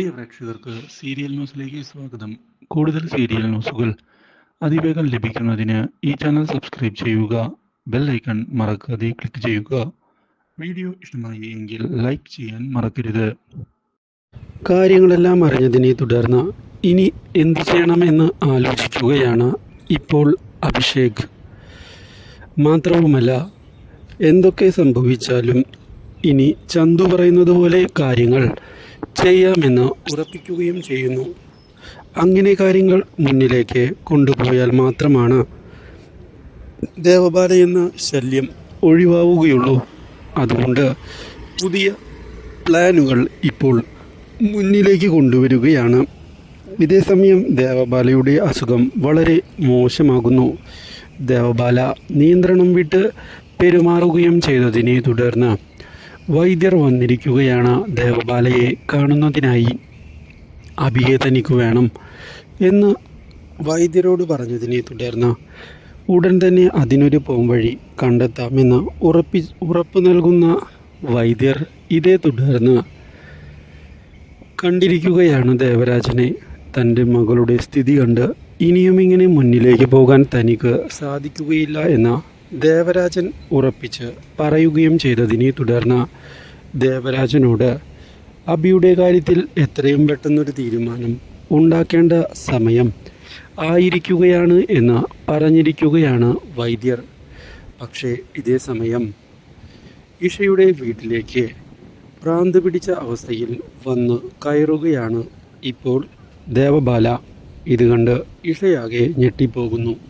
പ്രിയ പ്രേക്ഷകർക്ക് സീരിയൽ ന്യൂസിലേക്ക് സ്വാഗതം. കൂടുതൽ സീരിയൽ ന്യൂസുകൾ അതിവേഗം ലഭിക്കുന്നതിന് ഈ ചാനൽ സബ്സ്ക്രൈബ് ചെയ്യുക ബെൽ ഐക്കൺ മറക്കാതെ ക്ലിക്ക് ചെയ്യുക. വീഡിയോ ഇഷ്ടമായി എങ്കിൽ ലൈക്ക് ചെയ്യാൻ മറക്കരുത്. കാര്യങ്ങളെല്ലാം അറിഞ്ഞതിനെ തുടർന്ന് ഇനി എന്ത് ചെയ്യണമെന്ന് ആലോചിക്കുകയാണ് ഇപ്പോൾ അഭിഷേക്. മാത്രവുമല്ല എന്തൊക്കെ സംഭവിച്ചാലും ഇനി ചന്തു പറയുന്നത് പോലെ കാര്യങ്ങൾ ചെയ്യാമെന്ന് ഉറപ്പിക്കുകയും ചെയ്യുന്നു. അങ്ങനെ കാര്യങ്ങൾ മുന്നിലേക്ക് കൊണ്ടുപോയാൽ മാത്രമാണ് ദേവബാല എന്ന ശല്യം ഒഴിവാവുകയുള്ളൂ. അതുകൊണ്ട് പുതിയ പ്ലാനുകൾ ഇപ്പോൾ മുന്നിലേക്ക് കൊണ്ടുവരികയാണ്. ഇതേസമയം ദേവബാലയുടെ അസുഖം വളരെ മോശമാകുന്നു. ദേവബാല നിയന്ത്രണം വിട്ട് പെരുമാറുകയും ചെയ്തതിനെ തുടർന്ന് വൈദ്യർ വന്നിരിക്കുകയാണ്. ദേവബാലയെ കാണുന്നതിനായി അഭിയെ തനിക്ക് വേണം എന്ന് വൈദ്യരോട് പറഞ്ഞതിനെ തുടർന്ന് ഉടൻ തന്നെ അതിനൊരു പോംവഴി കണ്ടെത്താമെന്ന് ഉറപ്പി ഉറപ്പ് നൽകുന്ന വൈദ്യർ ഇതേ തുടർന്ന് കണ്ടിരിക്കുകയാണ് ദേവരാജനെ. തന്റെ മകളുടെ സ്ഥിതി കണ്ട് ഇനിയും ഇങ്ങനെ മുന്നിലേക്ക് പോകാൻ തനിക്ക് സാധിക്കുകയില്ല എന്ന ദേവരാജൻ ഉറപ്പിച്ച് പറയുകയും ചെയ്തതിനെ തുടർന്ന് ദേവരാജനോട് അബിയുടെ കാര്യത്തിൽ എത്രയും പെട്ടെന്നൊരു തീരുമാനം ഉണ്ടാക്കേണ്ട സമയം ആയിരിക്കുകയാണ് എന്ന് പറഞ്ഞിരിക്കുകയാണ് വൈദ്യർ. പക്ഷേ ഇതേ സമയം ഇഷയുടെ വീട്ടിലേക്ക് ഭ്രാന്ത് പിടിച്ച അവസ്ഥയിൽ വന്ന് കയറുകയാണ് ഇപ്പോൾ ദേവബാല. ഇത് കണ്ട് ഇഷയാകെ ഞെട്ടിപ്പോകുന്നു.